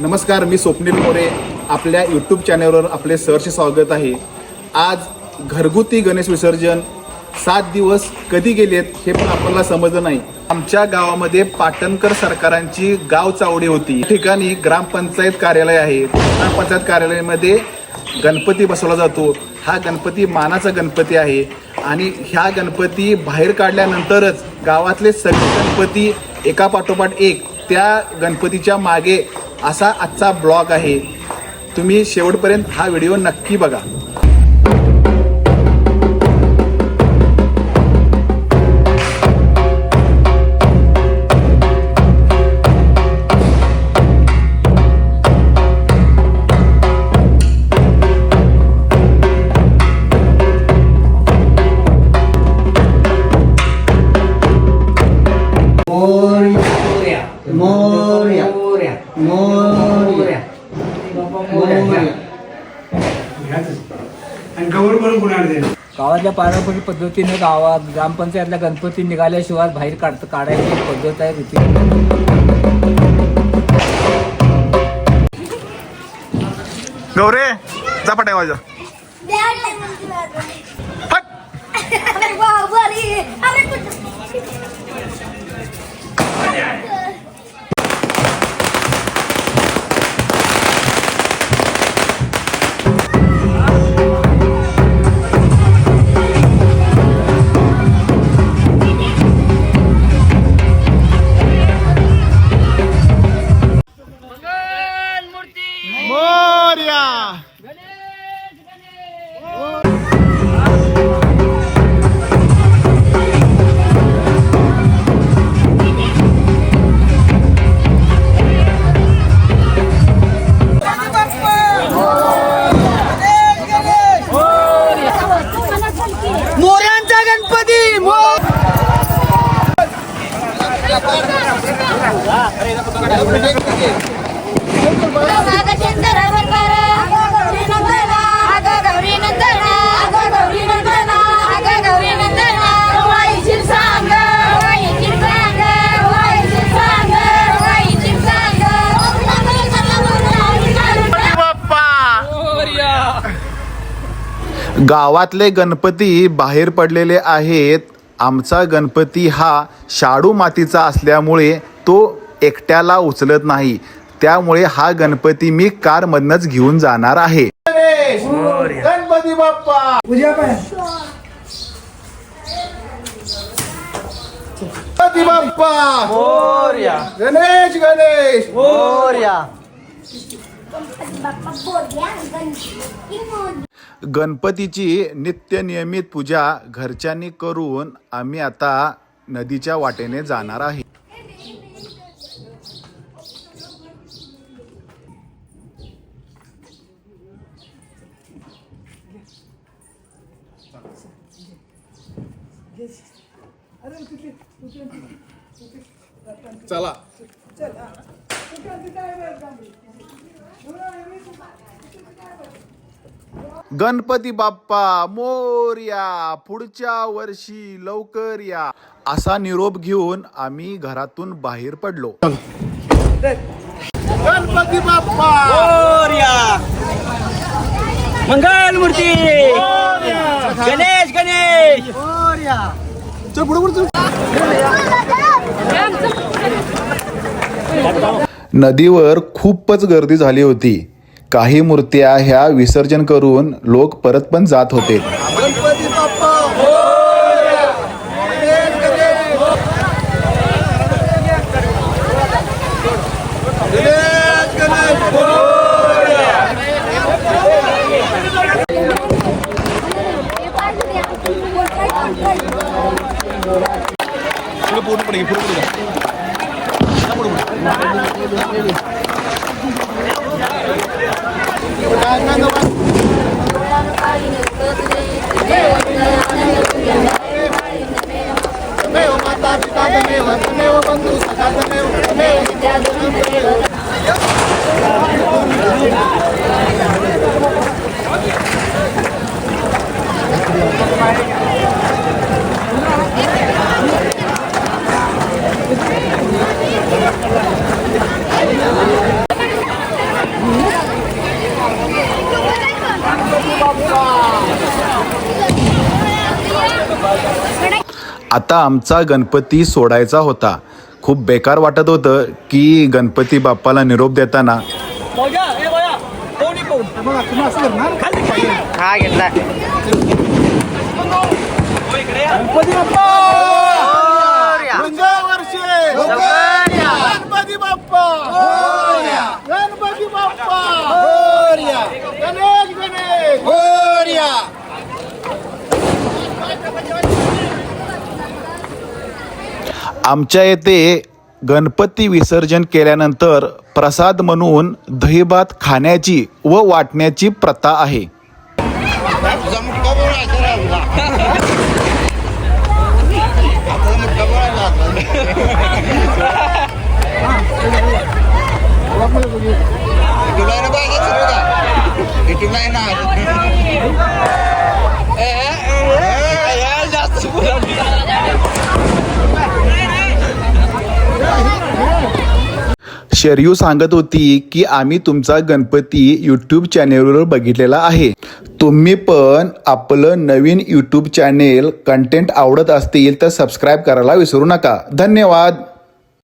नमस्कार मी स्वप्नील मोरे. आपल्या यूट्यूब चॅनलवर आपले सरचे स्वागत आहे. आज घरगुती गणेश विसर्जन सात दिवस कधी गेलेत हे पण आपल्याला समजलं नाही. आमच्या गावामध्ये पाटणकर सरकारांची गाव चावडी होती. ठिकाणी ग्रामपंचायत कार्यालय आहे. ग्रामपंचायत कार्यालयामध्ये गणपती बसवला जातो. हा गणपती मानाचा गणपती आहे. आणि ह्या गणपती बाहेर काढल्यानंतरच गावातले सगळे गणपती एका पाठोपाठ एक त्या गणपतीच्या मागे असा आजचा ब्लॉग आहे. तुम्ही शेवटपर्यंत हा व्हिडिओ नक्की बघा. मोरया. मोर्या. आणि गौर करून कुणाला दे. गावातल्या पारंपरिक पद्धतीने गावात ग्रामपंचायतला गणपती निघाल्याशिवाय बाहेर काढ काढायची पद्धत आहे रीती. गौरे झपाट्या वाजा अरे गावातले गणपती बाहेर पडलेले आहेत. आमचा गणपती हा शाडू मातीचा असल्यामुळे तो एकट्याला उचलत नाही. त्यामुळे हा गणपती मी कारमधनच घेऊन जाणार आहे. गणपती बाप्पा! गणपती बाप्पा! गणेश गणेश! मोर्या. गणपतीची नित्य नियमित पूजा घरच्यांनी करून आम्ही आता नदीच्या वाटेने जाणार आहे. चला. गणपती बाप्पा मोर्या पुढच्या वर्षी लवकर या. असा निरोप घेऊन आम्ही घरातून बाहेर पडलो. गणपती बाप्पा! मोर्या मंगल मूर्ती! गणेश गणेश! नदीवर खूपच गर्दी झाली होती. काही मूर्त्या ह्या विसर्जन करून लोक परत पण जात होते गणपती आता आमचा गणपती सोडायचा होता. खूप बेकार वाटत होतं की गणपती बाप्पाला निरोप देताना. हा घेतला गणपती बाप्पा गणपती बाप्पा गणेश गणेश आमच्या येथे गणपती विसर्जन केल्यानंतर प्रसाद म्हणून दहीभात खाण्याची व वाटण्याची प्रथा आहे. शर्यू सांगत होती की आम्ही तुमचा गणपती यूट्यूब चॅनेलवर बघितलेला आहे. तुम्ही पण आपलं नवीन यूट्यूब चॅनेल कंटेंट आवडत असतील तर सबस्क्राईब करायला विसरू नका. धन्यवाद.